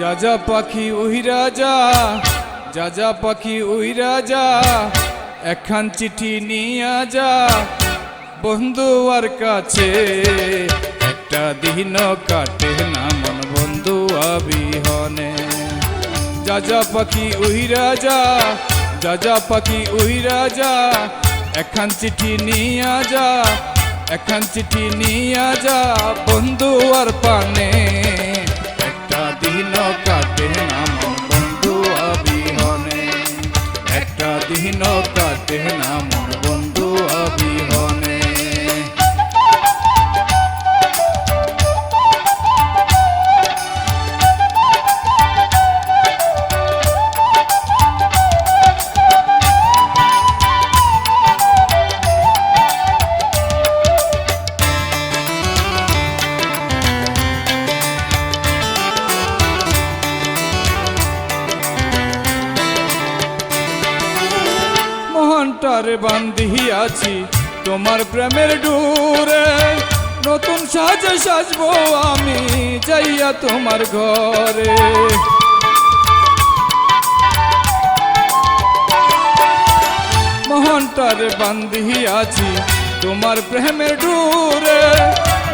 যা যা পাখি উইরা যা যা যা পাখি উইরা যা একখান চিঠি নিয়া যা। বন্ধু আর কাছে একটা দিন কাটে না মন বন্ধু আবিহনে। যা যা পাখি উইরা যা যা যা পাখি উইরা যা একখান চিঠি নিয়া যা, একখান চিঠি নিয়া যা। বন্ধু আর পানে একটা দিন কাটে না মন বন্ধু অবিহনে। একটা দিন কাটে না মন বন্ধু আবিহনে প্রেমের ডুরে নতুন সাজে সাজবো আমি যাইয়া তোমার ঘরে। মহানটারে আছি তোমার প্রেমের ডুরে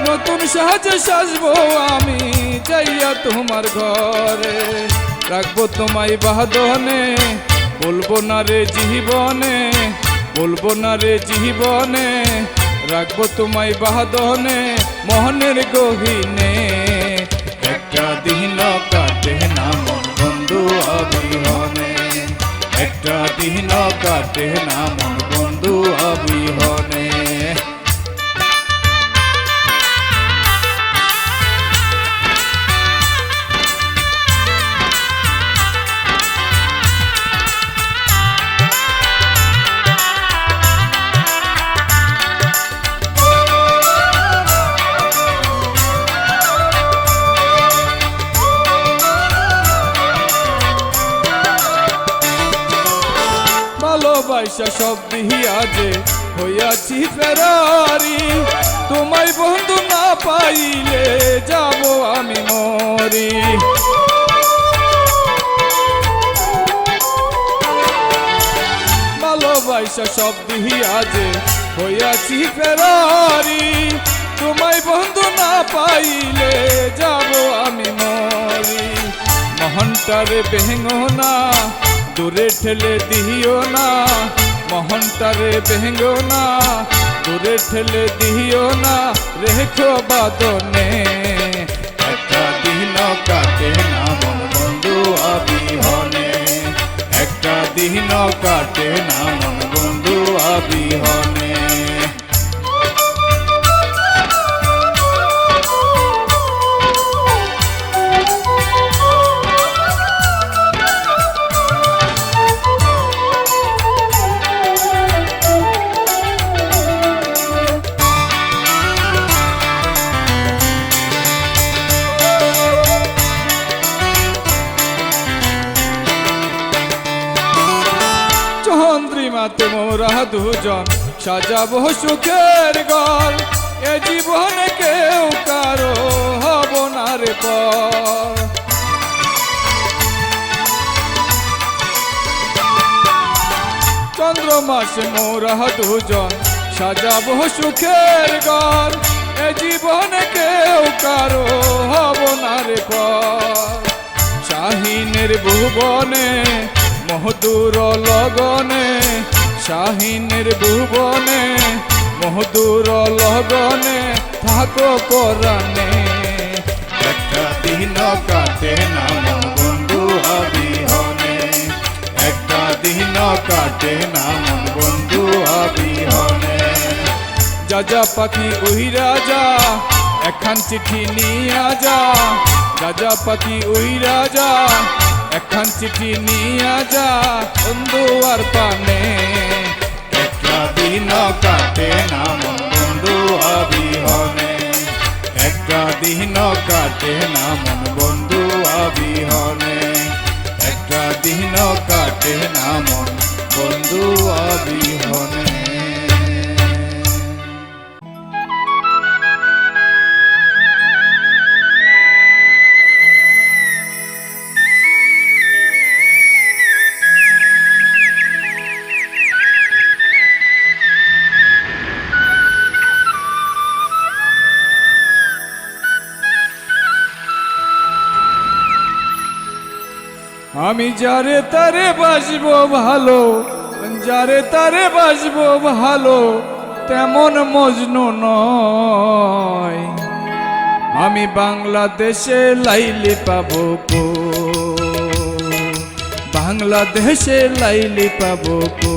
নতুন সাজে সাজবো আমি যাইয়া তোমার ঘরে। রাখব তোমায় বাহাদনে বলব না রে জীবনে, বলব না রে জীবনে রাখব তোমায় বাহাদনে মোহনের গহিনে। একটা দিন কাটে না মন বন্ধু অবিহনে। একটা দিন কাটে না মন বন্ধু অবিহনে। ভালোবাসা সব দিহিয়া যে হইয়াছি ফেরারি। তোমায় বন্ধু না পাইলে যাব আমি মরি। ভালোবাসা সব দিহিয়া যে হইয়াছি ফেরারি। তোমায় বন্ধু না পাইলে যাব আমি মরি। মহনটারে বেহেঙ্গো না দূরে ঠেলে দিও না, মহন্তারে বেহেঙ্গো না। দূরে ঠেলে দিও না, রেখো বাদনে। একটা দিন কাটে না মন বন্ধু আবিহনে একটা দিন কাটে না মন বন্ধু আবিহনে চন্দ্রিমাতে মোরা দুজন সাজাবো সুখের ঘর এ জীবনে কেউ কারও হব না রে পর। চন্দ্রমাসে মোরা দুজন সাজাবো সুখের ঘর এ জীবনে কেউ কারও হব না রে পর। শাহিনের ভুবনে, মহদুর লগনে শাহিনের ভুবনে মহদুর লগনে থাকো পরাণে একটা দিন কাটে না বন্ধু আবিহনে একটা দিন কাটে না বন্ধু আবিহনে যা যা পাখি ওই রাজা একখান চিঠি নিয়া যা। যা যা পাখি ওই রাজা একখান চিঠি নিয়া যা বন্ধু আর পানে। দিন কাটে না মন বন্ধু আবিহনে একটা দিন কাটে না মন বন্ধু আবিহনে একটা দিন কাটে না মন বন্ধু আবিহনে আমি যারে তারে বাসবো ভালো, যারে তারে বাসবো ভালো, তেমন মজনু নয়। আমি বাংলাদেশে লাইলি পাবো কো? বাংলাদেশে লাইলি পাবো কো?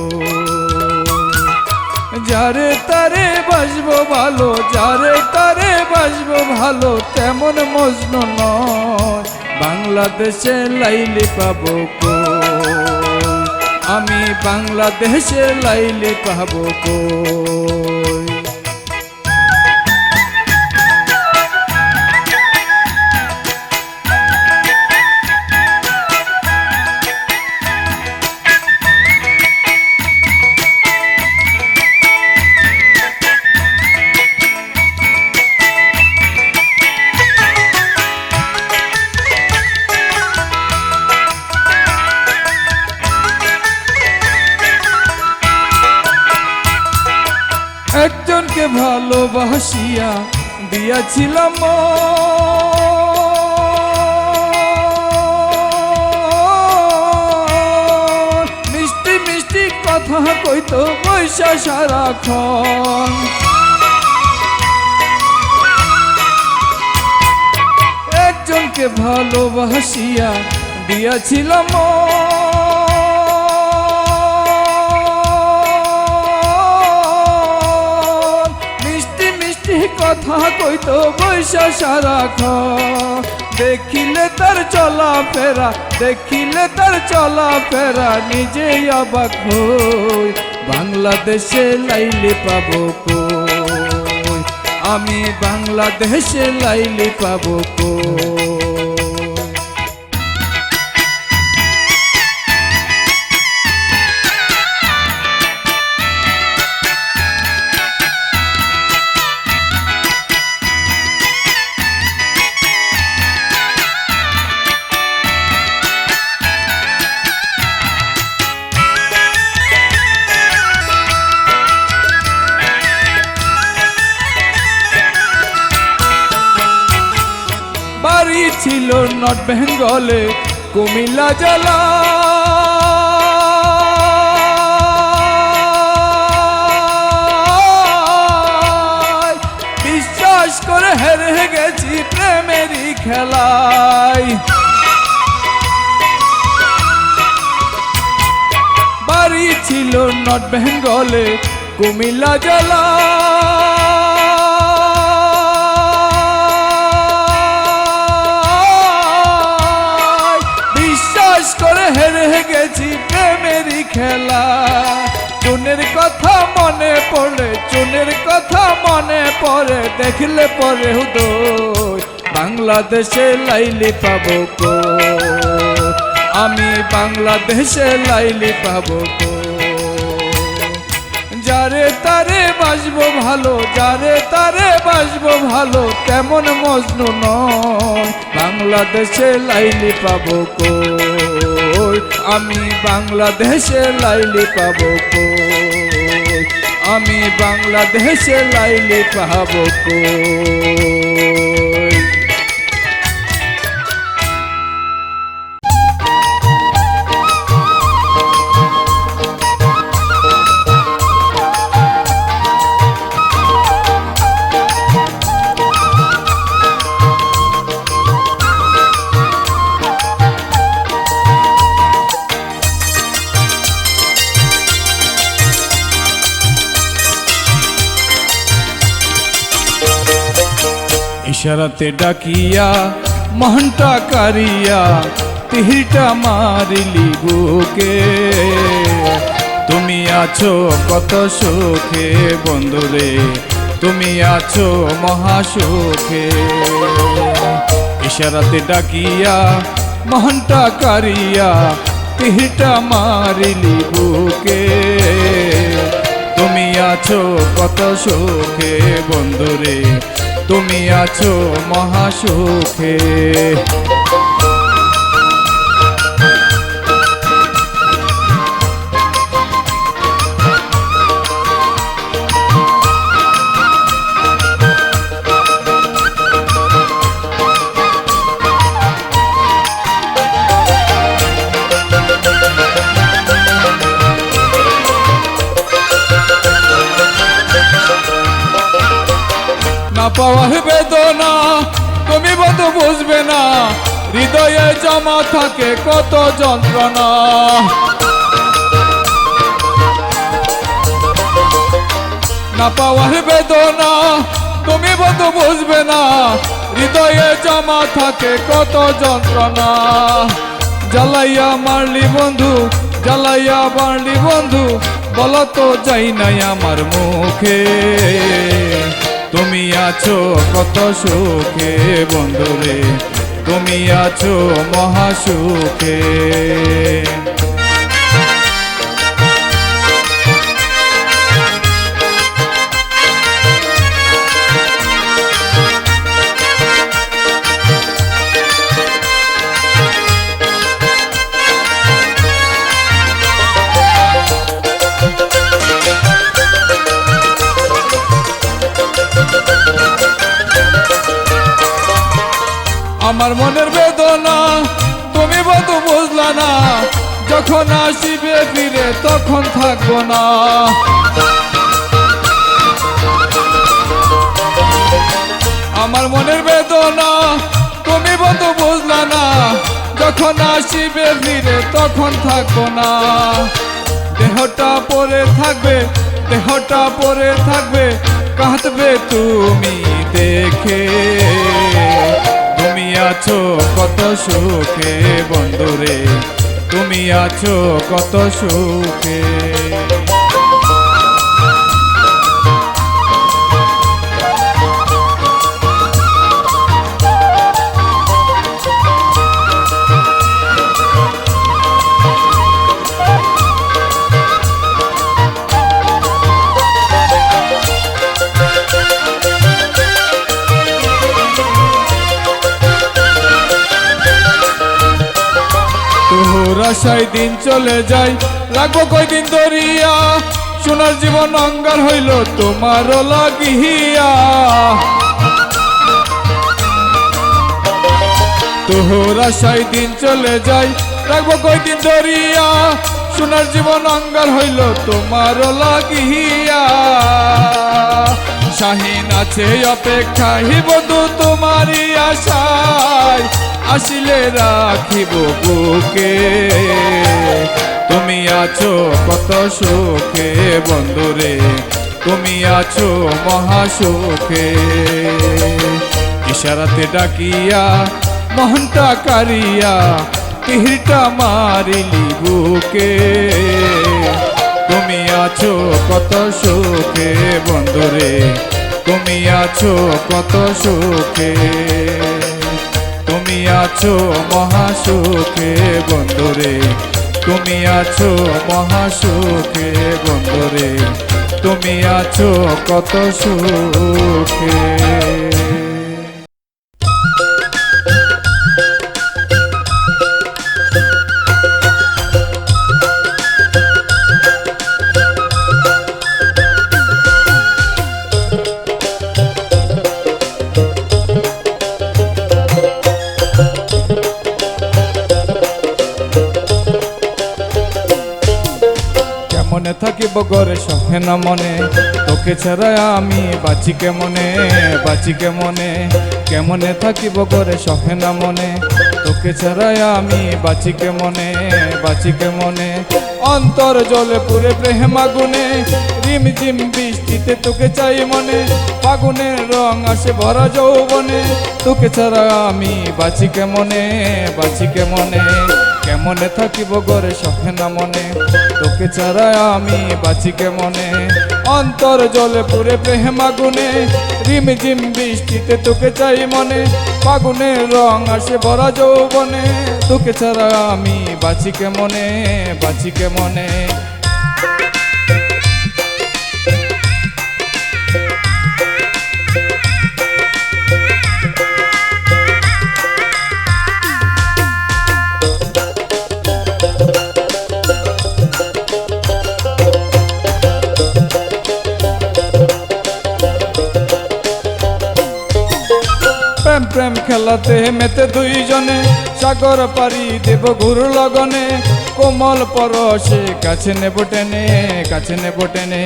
যারে তারে বাসবো ভালো, যারে তারে বাসবো ভালো, তেমন মজনু নয়। বাংলাদেশে লাইলি পাব কো আমি বাংলাদেশে লাইলে পাব কই? ভালোবাসিয়া দিয়াছিলাম। মিষ্টি মিষ্টি কথা কইতো পয়সা সারাক্ষণ একজনকে ভালোবাসিয়া দিয়াছিলাম মন। কথা কইত, বৈশা সারা খ দেখিলে তার চলা ফেরা, দেখিলে তার চলা ফেরা, নিজেই অবাক বাংলাদেশে লাইলে পাব আমি বাংলাদেশে লাইলে পাব কই? নট বেঙ্গলে কুমিল্লা জেলা বিশ্বাস করে হেরে গেছি প্রেমেরই খেলায়। বাড়ি ছিল নট বেঙ্গলে কুমিল্লা জেলা খেলা। চুনের কথা মনে পড়ে, চুনের কথা মনে পড়ে, দেখলে পরে হুদয় বাংলাদেশে লাইলি পাবো কো আমি বাংলাদেশে লাইলি পাবো কো যারে তারে বাসবো ভালো, যারে তারে বাসবো ভালো, তেমন মজনু নয়। বাংলাদেশে লাইলি পাবো কই? আমি বাংলাদেশে লাইলে পাবো কই? আমি বাংলাদেশে লাইলে পাবো কই? ইশারাতে ডাকিয়া মহনটা কারিয়া তিহিটা মারিলি বুকে তুমি আছো কত সুখে বন্ধুরে তুমি আছো মহাসুখে ইশারাতে ডাকিয়া মহনটা কারিয়া তিহিটা মারিলি বুকে তুমি আছো কত সুখে বন্ধুরে তুমি আছো মহাসুখে কত যন্ত্রণা। জ্বালাইয়া মারলি বন্ধু, জ্বালাইয়া মারলি বন্ধু বলো তো যাই নাই আমার মুখে। তুমি আছো কত সুখে বন্ধুরে, তুমি আছো মহাসুখে আমার মনের বেদনা, তুমি বন্ধু বুঝলা না। যখন আসিবে ফিরে তখন থাকব না। আমার মনের বেদনা, তুমি বন্ধু বুঝলা না। যখন আসিবে ফিরে তখন থাকব না। দেহটা পরে থাকবে, দেহটা পরে থাকবে, কাঁদবে তুমি দেখে। তুমি আছো কত সুখে বন্ধুরে। তুমি আছো কত সুখে। আশায় দিন চলে যায় লাগবো কয়দিন দরিয়া সোনার জীবন অঙ্গার হইল তোমার লাগিয়া। তোর আশায় দিন চলে যায় রাখব কয়দিন দরিয়া সোনার জীবন অঙ্গার হইল তোমার লাগিয়া। শাহিন আছে, অপেক্ষায় বধু তোমারই আশায়। আসিলে রাখিব বুকে। তুমি আছো কত সুখে বন্ধুরে তুমি আছো মহাসুখে ইশারাতে ডাকিয়া, মোহনটা কারিয়া তিহিরটা মারিলি বুকে। তুমি আছো কত সুখে বন্ধুরে তুমি আছো কত সুখে। তুমি আছো মহাসুখে বন্ধুরে। তুমি আছো মহাসুখে বন্ধুরে। তুমি আছো কত সুখে। থাকিব গরে সহে না মনে। তোকে ছাড়া আমি বাঁচি কেমনে বাঁচি কেমনে? কেমনে থাকিব গরে সহে না মনে? তোকে ছাড়া আমি বাঁচি কেমনে বাঁচি কেমনে? অন্তর জলে পুরে প্রেম আগুনে, রিম ঝিম বৃষ্টিতে তোকে চাই মনে। ফাগুনের রং আসে ভরা যৌবনে, তোকে ছাড়া আমি বাঁচি কেমনে বাঁচি কেমনে? কেমনে থাকিব গরে সখে না মনে? তোকে ছাড়া আমি বাঁচি কেমনে? অন্তর জলে পুরে পেহে মাগুনে রিম ঝিম বৃষ্টিতে তোকে চাই মনে। ফাগুনে রং আসে ভরা যৌবনে, তোকে ছাড়া আমি বাঁচি কেমনে? বাঁচি কেমনে? খেলাতে মেতে দুইজনে, সাগর পারি দেব গুরু লগনে। কোমল পরশে কাছে নেব টেনে, কাছে নেব টেনে।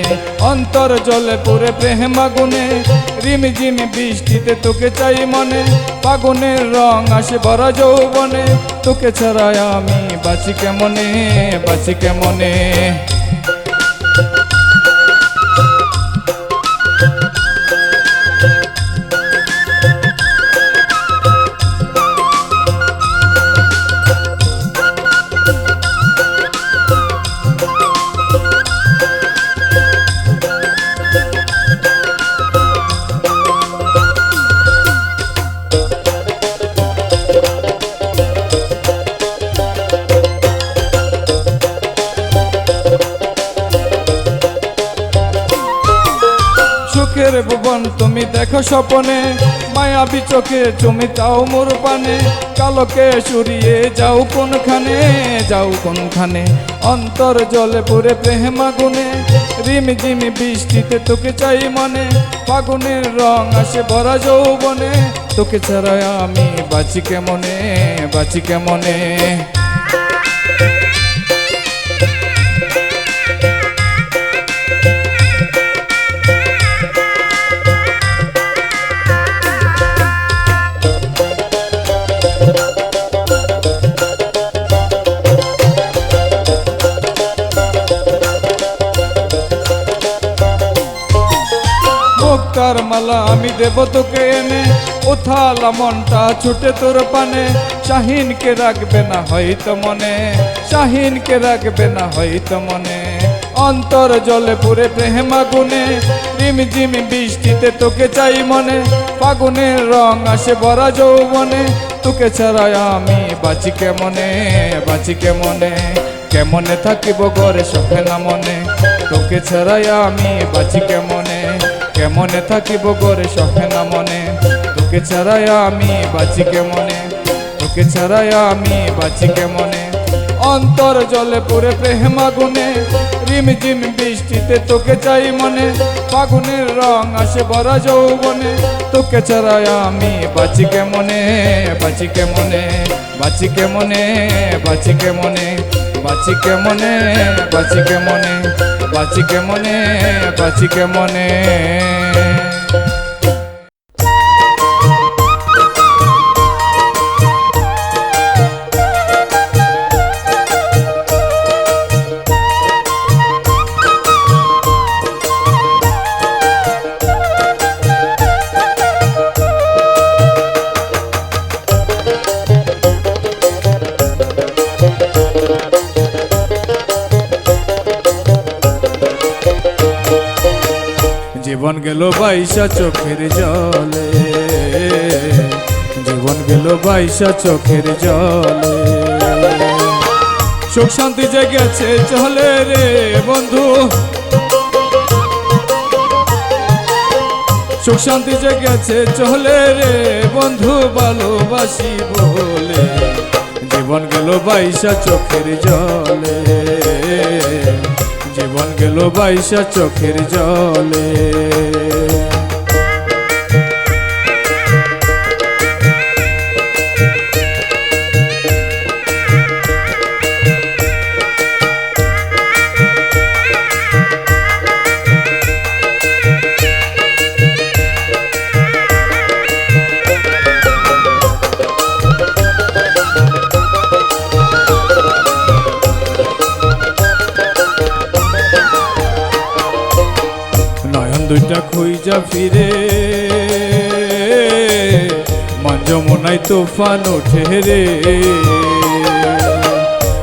অন্তর জলে পুরে প্রেম আগুনে, রিম ঝিম বৃষ্টিতে তোকে চাই মনে। পাগুনের রং আসে ভরা যৌবনে, তোকে ছাড়া আমি বাঁচি কেমনে বাঁচি কেমনে? দেখো স্বপনে, মায়াবী চোখে তুমি চাও মোর পানে। কালকে সরিয়ে যাও কোনখানে যাও কোনখানে। অন্তর জলে পুরে প্রেম আগুনে, রিম ঝিম বৃষ্টিতে তোকে চাই মনে। ফাগুনের রং আসে ভরা যৌবনে, তোকে ছাড়া আমি বাঁচি কেমনে বাঁচি কেমনে? মুক্তার মালা আমি দেব তোকে এনে? উথালা মনটা ছুটে তোর পানে। শাহিনকে রাখবে না হয়তো মনে। শাহিনকে রাখবে না হয়তো মনে। অন্তর জলে পুরে প্রেম আগুনে। রিম ঝিম বৃষ্টিতে তোকে চাই মনে। ফাগুনের রং আসে ভরা যৌবনে। তোকে ছাড়া আমি বাঁচি কেমনে? বাঁচি কেমনে? কেমনে থাকিব ঘরে না মনে? তোকে ছাড়াই আমি বাঁচি কেমনে? কেমনে থাকিব ঘরে সখে না মনে? তোকে ছাড়াই আমি বাঁচি কেমনে? তোকে ছাড়াই আমি বাঁচি কেমনে? অন্তর জলে পুরে প্রেম আগুনে, রিম ঝিম বৃষ্টিতে তোকে চাই মনে। ফাগুনের রং আসে ভরা যৌবনে, তোকে ছাড়াই আমি বাঁচি কেমনে? বাঁচি কেমনে? বাঁচি কেমনে? বাঁচি কেমনে? বাঁচি কেমনে? বাঁচি কেমনে? বাঁচি কেমনে বাঁচি কেমনে? বাইশা চোখের জলে। জীবন গেল বাইশা চোখের জলে। সুখ শান্তি জেগেছে চলে রে বন্ধু। সুখ শান্তি জেগেছে চলে রে বন্ধু, ভালোবাসি বলে। জীবন গেল বাইশা চোখের জলে। জীবন গেল বাইশা চোখের জলে। দুইটা খুইজা ফিরে। মন যমুনায় তুফান ওঠে রে।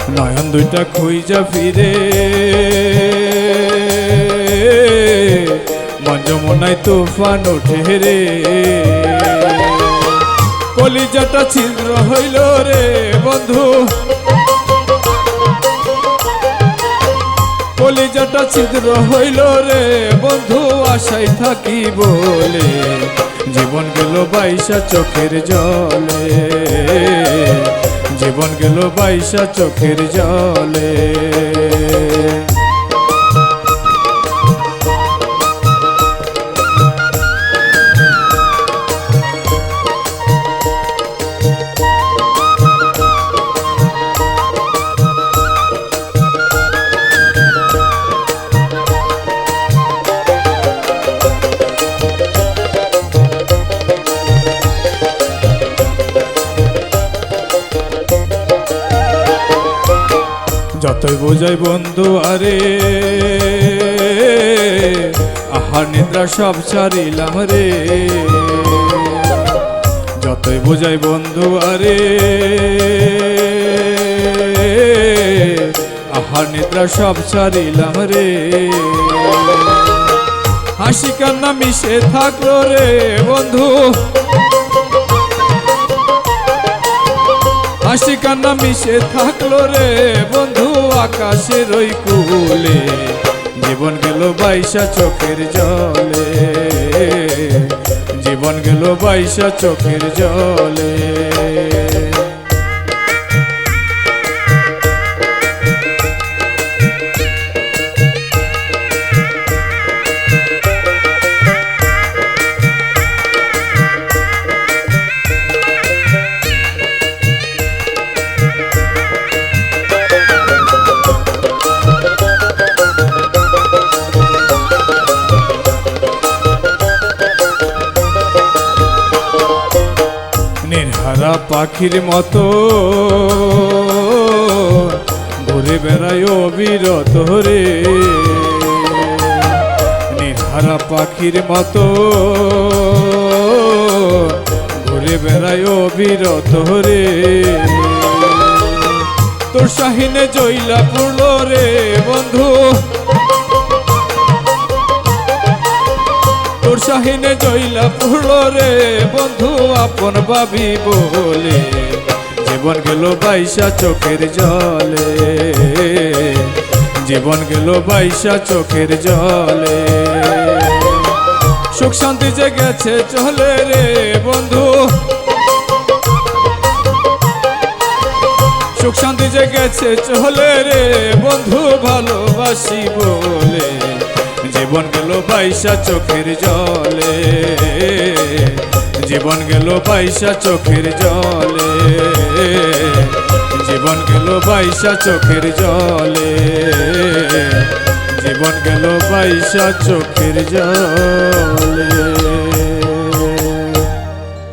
নয়ন দুইটা খুইজা ফিরে। মন যমুনায় তুফান ওঠে রে। কলিজাটা ছিদ্র হইল রে বন্ধু। কলিজাটা ছিদ্র হইল রে। বন্ধু আশাই থাকি বলে। জীবন গেল বাইশা চোখের জলে। জীবন গেল বাইশা চোখের জলে। বোঝাই বন্ধু, আরে। আহার নিদ্রা সব ছাড়িলাম রে। যতই বোঝাই বন্ধু, আরে। আহার নিদ্রা সব ছাড়িলাম রে। হাসি কান্না মিশে থাকল রে বন্ধু। হাসি কান্না মিশে থাকল রে বন্ধু আকাশের ওই কুলে। জীবন গেল বাইশা চোখের জলে। জীবন গেল বাইশা চোখের জলে। পাখির মতো। ঘুরে বেড়ায় অবিরত রে। নির্হারা পাখির মতো। ঘুরে বেড়ায় অবিরত রে। তোর শাহিনে জইলা পড়ল রে বন্ধু। তোর শাহিনে জইলা রে, বন্ধু আপন ভাবি বলে। জীবন গেল বাইশা চোখের জলে। জীবন গেল বাইশা চোখের জলে। সুখ শান্তি যে গেছে চলে রে, বন্ধু। সুখ শান্তি যে গেছে চলে রে, বন্ধু ভালোবাসি বলে। জীবন গেল পাইসা চোখের জলে। জীবন গেল পাইসা চোখের জলে। জীবন গেল পাইসা চোখের জলে। জীবন গেল পাইসা চোখের জলে।